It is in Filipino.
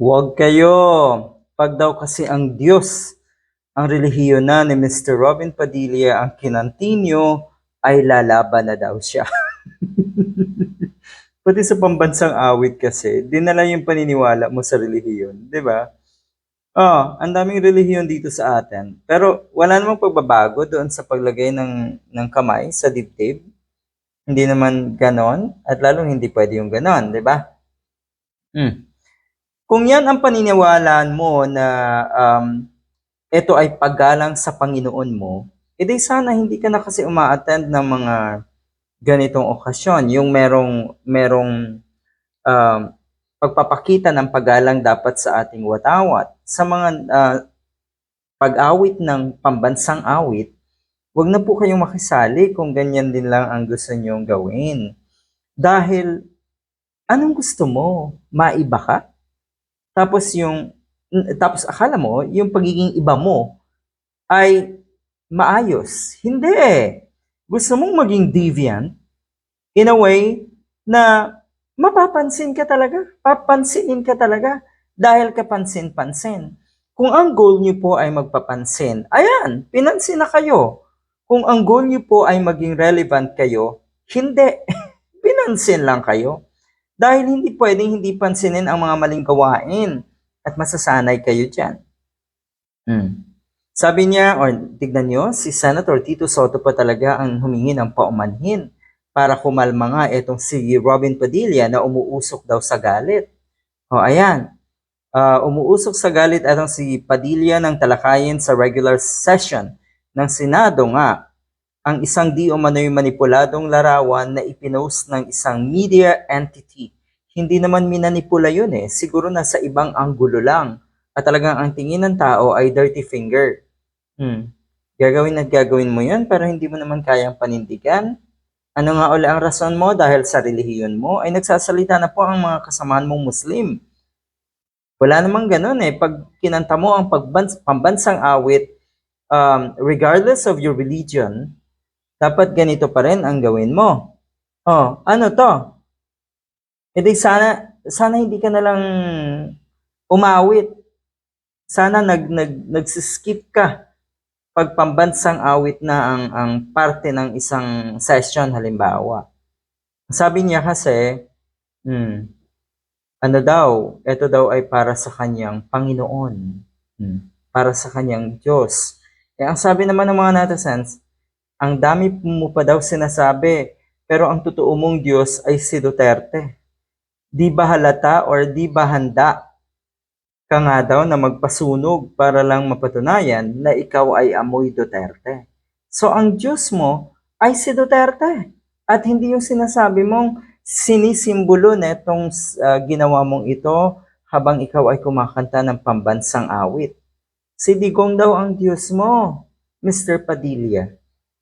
Huwag kayo. Pag daw kasi ang Diyos, ang relihiyon na ni Mr. Robin Padilla ang kinantinyo, ay lalaban na daw siya. Pati sa pambansang awit kasi, dinala yung paniniwala mo sa relihiyon, di ba? Oh, ang daming relihiyon dito sa atin. Pero wala namang pagbabago doon sa paglagay ng, ng kamay sa dibdib. Hindi naman ganon, at lalong hindi pwede yung ganon, di ba? Hmm. Kung yan ang paniniwalaan mo na um, ito ay paggalang sa Panginoon mo, edi sana hindi ka na kasi uma-attend ng mga ganitong okasyon. Yung merong, merong um, pagpapakita ng paggalang dapat sa ating watawat. Sa mga ah, pag-awit ng pambansang awit, wag na po kayong makisali kung ganyan din lang ang gusto nyong gawin. Dahil, anong gusto mo? Maiba ka? Tapos yung, tapos akala mo, yung pagiging iba mo ay maayos. Hindi. Gusto mong maging deviant in a way na mapapansin ka talaga. Papansinin ka talaga dahil kapansin-pansin. Kung ang goal niyo po ay magpapansin, ayan, pinansin na kayo. Kung ang goal niyo po ay maging relevant kayo, hindi. pinansin lang kayo. Dahil hindi pwedeng hindi pansinin ang mga maling gawain at masasanay kayo dyan. Hmm. Sabi niya, or tignan niyo, si Senator Tito Soto pa talaga ang humingi ng paumanhin para kumalma nga itong si Robin Padilla na umuusok daw sa galit. O ayan, Ah, umuusok sa galit itong si Padilla ng talakayin sa regular session ng Senado nga ang isang di umano'y manipuladong larawan na ipinost ng isang media entity. Hindi naman minanipula yun eh. Siguro nasa ibang anggulo lang. At talagang ang tingin ng tao ay dirty finger. Hmm. Gagawin at gagawin mo yun pero hindi mo naman kayang panindigan. Ano nga uli ang rason mo dahil sa relihiyon mo ay nagsasalita na po ang mga kasamahan mong Muslim. Wala namang ganun eh. Pag kinanta mo ang pagbans- pambansang awit, um, regardless of your religion, dapat ganito pa rin ang gawin mo. Oh, ano to? E di sana, sana hindi ka na lang umawit. Sana nag, nag, nagsiskip ka pag pambansang awit na ang, ang parte ng isang session halimbawa. Sabi niya kasi, hmm, ano daw, ito daw ay para sa kanyang Panginoon, Hmm. para sa kanyang Diyos. Eh, ang sabi naman ng mga netizens, ang dami mo pa daw sinasabi, pero ang totoo mong Diyos ay si Duterte. Di ba halata or di ba handa ka nga daw na magpasunog para lang mapatunayan na ikaw ay amoy Duterte. So ang Diyos mo ay si Duterte at hindi yung sinasabi mong sinisimbolo na itong uh, ginawa mong ito habang ikaw ay kumakanta ng pambansang awit. Si Digong daw ang Diyos mo, Mr. Padilla.